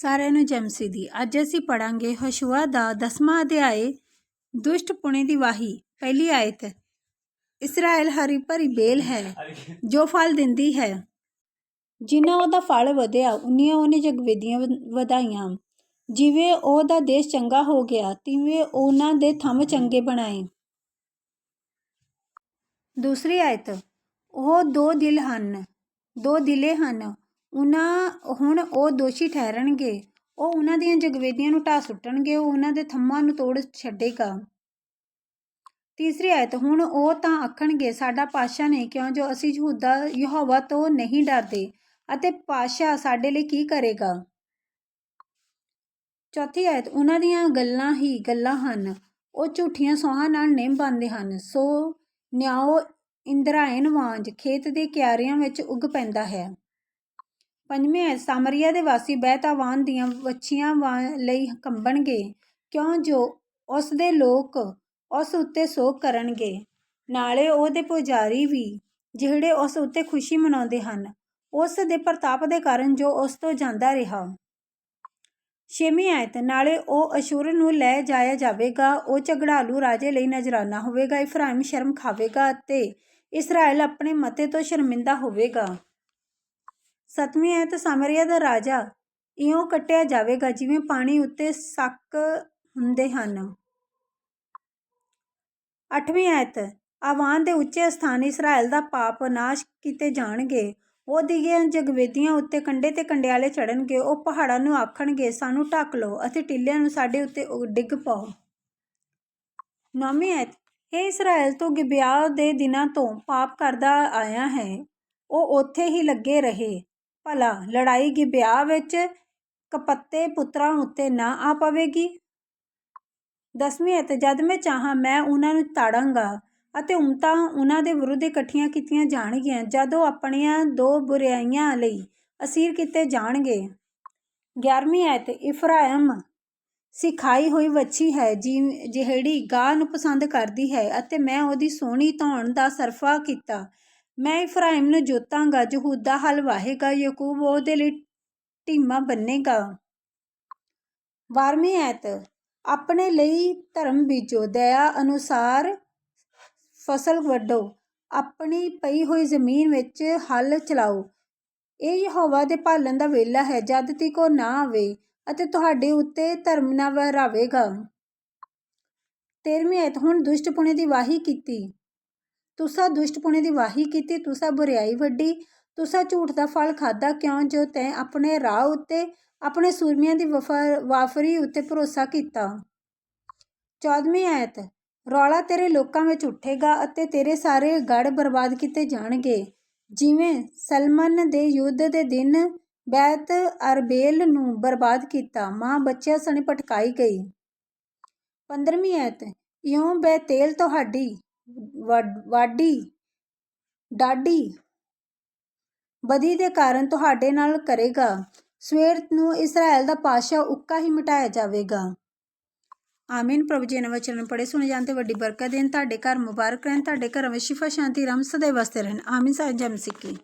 ਸਾਰਿਆਂ ਨੂੰ ਜੈਮਸੀ ਦੀ। ਅੱਜ ਅਸੀਂ ਪੜਾਂਗੇ ਹਸ਼ੂਆ ਦਾ ਦਸਵਾਂ ਅਧਿਆਏ ਦੁਸ਼ਟ ਪੁਣੇ ਦੀ ਵਾਹੀ, ਪਹਿਲੀ ਆਇਤ। ਇਸਰਾਇਲ ਹਰੀ ਭਰੀ ਬੇਲ ਹੈ, ਜੋ ਫਲ ਦਿੰਦੀ ਹੈ। ਜਿੰਨਾ ਉਹਦਾ ਫਲ ਵਧਿਆ, ਉਨੀਆਂ ਉਹਨੇ ਜਗਵੇਦੀਆਂ ਵ- ਵਧਾਈਆਂ। ਜਿਵੇਂ ਉਹਦਾ ਦੇਸ਼ ਚੰਗਾ ਹੋ ਗਿਆ, ਤਿਵੇਂ ਉਹਨਾਂ ਦੇ ਥੰਮ ਚੰਗੇ ਬਣਾਏ। ਦੂਸਰੀ ਆਇਤ, ਉਹ ਦੋ ਦਿਲ ਹਨ, ਦੋ ਦਿਲੇ ਹਨ। ਉਹਨਾਂ ਹੁਣ ਉਹ ਦੋਸ਼ੀ ਠਹਿਰਣਗੇ ਉਹ ਉਹਨਾਂ ਦੀਆਂ ਜਗਵੇਦੀਆਂ ਨੂੰ ਢਾਹ ਸੁੱਟਣਗੇ, ਉਹ ਉਹਨਾਂ ਦੇ ਥੰਮਾਂ ਨੂੰ ਤੋੜ ਛੱਡੇਗਾ। ਤੀਸਰੀ ਆਇਤ, ਹੁਣ ਉਹ ਤਾਂ ਆਖਣਗੇ, ਸਾਡਾ ਪਾਸ਼ਾ ਨੇ ਕਿਉਂ? ਜੋ ਅਸੀਂ ਯਹੂਦਾ, ਯਹੋਵਾ ਤੋਂ ਨਹੀਂ ਡਰਦੇ। ਅਤੇ ਪਾਸ਼ਾ ਸਾਡੇ ਲਈ ਕੀ ਕਰੇਗਾ? ਚੌਥੀ ਆਇਤ, ਉਹਨਾਂ ਦੀਆਂ ਗੱਲਾਂ ਹੀ ਗੱਲਾਂ ਹਨ। ਉਹ ਝੂਠੀਆਂ ਸੋਹਾਂ ਨਾਲ ਨਿੰਮ ਬੰਦੇ ਹਨ। ਸੋ ਨਿਆਓ ਇੰਦਰਾਇਣ ਵਾਂਝ ਖੇਤ ਦੇ ਕਿਆਰਿਆਂ ਵਿੱਚ ਉੱਗ ਪੈਂਦਾ ਹੈ। ਪੰਜਵੀਂ ਆਇਤ ਸਾਮਰੀਆ ਦੇ ਵਾਸੀ ਬਹਿਤਾਵਾਨ ਦੀਆਂ ਵੱਛੀਆਂ ਵਾਂ- ਲਈ ਕੰਬਣਗੇ, ਕਿਉਂ ਜੋ ਉਸ ਦੇ ਲੋਕ ਉਸ ਉੱਤੇ ਸੋਗ ਕਰਨਗੇ? ਨਾਲੇ ਉਹਦੇ ਪੁਜਾਰੀ ਵੀ ਜਿਹੜੇ ਉਸ ਉੱਤੇ ਖੁਸ਼ੀ ਮਨਾਉਂਦੇ ਹਨ, ਉਸ ਦੇ ਪ੍ਰਤਾਪ ਦੇ ਕਾਰਨ ਜੋ ਉਸ ਤੋਂ ਜਾਂਦਾ ਰਿਹਾ। ਛੇਵੀਂ ਆਇਤ, ਨਾਲੇ ਉਹ ਅਸ਼ੁਰ ਨੂੰ ਲੈ ਜਾਇਆ ਜਾਵੇਗਾ, ਉਹ ਝਗੜਾਲੂ ਰਾਜੇ ਲਈ ਨਜ਼ਰਾਨਾ ਹੋਵੇਗਾ, ਇਫਰਾਇਮ ਸ਼ਰਮ ਖਾਵੇਗਾ ਅਤੇ ਇਸਰਾਇਲ ਆਪਣੇ ਮਤੇ ਤੋਂ ਸ਼ਰਮਿੰਦਾ ਹੋਵੇਗਾ। ਸਤਵੀਂ ਆਇਤ ਸਾਮਰੀਆ ਦਾ ਰਾਜਾ, ਇਉਂ ਕੱਟਿਆ ਜਾਵੇਗਾ ਜਿਵੇਂ ਪਾਣੀ ਉੱਤੇ ਸੱਕ ਹੁੰਦੇ ਹਨ। ਅੱਠਵੀਂ ਆਇਤ ਆਵਾਨ ਦੇ ਉੱਚੇ ਸਥਾਨ ਇਸਰਾਇਲ ਦਾ ਪਾਪ ਨਾਸ਼ ਕੀਤੇ ਜਾਣਗੇ। ਉਹ ਦੀਆਂ ਜਗਵੇਦੀਆਂ ਉੱਤੇ ਕੰਡੇ ਤੇ ਕੰਡਿਆਲੇ ਚੜਨਗੇ ਉਹ ਪਹਾੜਾਂ ਨੂੰ ਆਖਣਗੇ, ਸਾਨੂੰ ਢੱਕ ਲਓ ਅਤੇ ਟਿੱਲਿਆਂ ਨੂੰ ਸਾਡੇ ਉੱਤੇ ਉ- ਡਿੱਗ ਪਾਓ। ਨੌਵੀਂ ਆਇਤ ਇਹ ਇਸਰਾਇਲ ਤੋਂ ਗਿਬਿਆ ਦੇ ਦਿਨਾਂ ਤੋਂ ਪਾਪ ਕਰਦਾ ਆਇਆ ਹੈ। ਉਹ ਉੱਥੇ ਹੀ ਲੱਗੇ ਰਹੇ। ਭਲਾ ਲੜਾਈ ਵਿਆਹ ਵਿੱਚ ਕਪੱਤੇ ਪੁੱਤਰਾਂ ਉੱਤੇ ਨਾ ਆ ਪਵੇਗੀ? ਦਸਵੀਂ ਆਇਤ ਜਦ ਮੈਂ ਚਾਹਾਂ ਮੈਂ ਉਹਨਾਂ ਨੂੰ ਤਾੜਾਂਗਾ ਅਤੇ ਉਮਤਾਂ ਉਹਨਾਂ ਦੇ ਵਿਰੁੱਧ ਇਕੱਠੀਆਂ ਕੀਤੀਆਂ ਜਾਣਗੀਆਂ, ਜਦ ਉਹ ਆਪਣੀਆਂ ਦੋ ਬੁਰਾਈਆਂ ਲਈ ਅਸੀਰ ਕੀਤੇ ਜਾਣਗੇ। ਗਿਆਰਵੀਂ ਆਇਤ, ਇਫਰਾਇਮ ਸਿਖਾਈ ਹੋਈ ਵੱਛੀ ਹੈ ਜਿ- ਜਿਹੜੀ ਗਾਹ ਨੂੰ ਪਸੰਦ ਕਰਦੀ ਹੈ ਅਤੇ ਮੈਂ ਉਹਦੀ ਸੋਹਣੀ ਧੌਣ ਦਾ ਸਰਫਾ ਕੀਤਾ। ਮੈਂ ਇਫਰਾਇਮ ਨੂੰ ਜੋਤਾਂਗਾ ਯਹੂਦਾ ਹਲ ਵਾਹੇਗਾ, ਯਾਕੂਬ ਉਹਦੇ ਲਈ ਢੀਮਾ ਬੰਨੇਗਾ। ਬਾਰਵੀਂ ਐਤ ਆਪਣੇ ਲਈ ਧਰਮ ਬੀਜੋ, ਦਇਆ ਅਨੁਸਾਰ ਫਸਲ ਵੱਢੋ, ਆਪਣੀ ਪਈ ਹੋਈ ਜ਼ਮੀਨ ਵਿੱਚ ਹਲ ਚਲਾਓ। ਇਹ ਯਹੋਵਾ ਦੇ ਭਾਲਣ ਦਾ ਵੇਲਾ ਹੈ, ਜਦ ਤੱਕ ਉਹ ਨਾ ਆਵੇ ਅਤੇ ਤੁਹਾਡੇ ਉੱਤੇ ਧਰਮ ਨਾ ਵਹਿਰਾਵੇਗਾ ਤੇਰਵੀਂ ਐਤ ਹੁਣ ਦੁਸ਼ਟਪੁਣੇ ਦੀ ਵਾਹੀ ਕੀਤੀ। ਤੁਸਾਂ ਦੁਸ਼ਟਪੁਣੇ ਦੀ ਵਾਹੀ ਕੀਤੀ, ਤੁਸਾਂ ਬੁਰਿਆਈ ਵੱਡੀ ਤੁਸਾਂ ਝੂਠ ਦਾ ਫਲ ਖਾਦਾ ਕਿਉਂ ਜੋ ਤੈਂ ਆਪਣੇ ਰਾਹ ਉੱਤੇ, ਆਪਣੇ ਸੂਰਮਿਆਂ ਦੀ ਵਫਾ- ਵਾਫਰੀ ਉੱਤੇ ਭਰੋਸਾ ਕੀਤਾ? ਚੌਦਵੀਂ ਆਇਤ, ਰੌਲਾ ਤੇਰੇ ਲੋਕਾਂ ਵਿੱਚ ਉੱਠੇਗਾ ਅਤੇ ਤੇਰੇ ਸਾਰੇ ਗੜ ਬਰਬਾਦ ਕੀਤੇ ਜਾਣਗੇ। ਜਿਵੇਂ ਸਲਮਨ ਦੇ ਯੁੱਧ ਦੇ ਦਿਨ ਬੈਤ ਅਰਬੇਲ ਨੂੰ ਬਰਬਾਦ ਕੀਤਾ, ਮਾਂ ਬੱਚਿਆਂ ਸਣੇ ਪਟਕਾਈ ਗਈ। ਪੰਦਰਵੀਂ ਆਇਤ, ਇਉਂ ਬੈਤੇਲ ਤੁਹਾਡੀ ਵਾਢੀ, ਡਾਢੀ ਬਦੀ ਦੇ ਕਾਰਨ ਤੁਹਾਡੇ ਨਾਲ ਕਰੇਗਾ। ਸਵੇਰ ਨੂੰ ਇਸਰਾਇਲ ਦਾ ਪਾਸ਼ਾ ਉੱਕਾ ਹੀ ਮਿਟਾਇਆ ਜਾਵੇਗਾ। ਆਮੀਨ। ਪ੍ਰਭੂ ਜੀ ਨੇ ਵਚਨ ਪੜੇ ਸੁਣੇ ਜਾਣ ਤੇ ਵੱਡੀ ਬਰਕਤ ਦੇਣ। ਤੁਹਾਡੇ ਘਰ ਮੁਬਾਰਕ ਰਹਿਣ, ਤੁਹਾਡੇ ਘਰਾਂ ਵਿੱਚ ਸ਼ਿਫਾ, ਸ਼ਾਂਤੀ, ਰਮ ਸदैव ਵਸਦੇ ਰਹਿਣ। ਆਮੀਨ। ਸਾਹਿਬ ਜਮ ਸਿੱਕੀ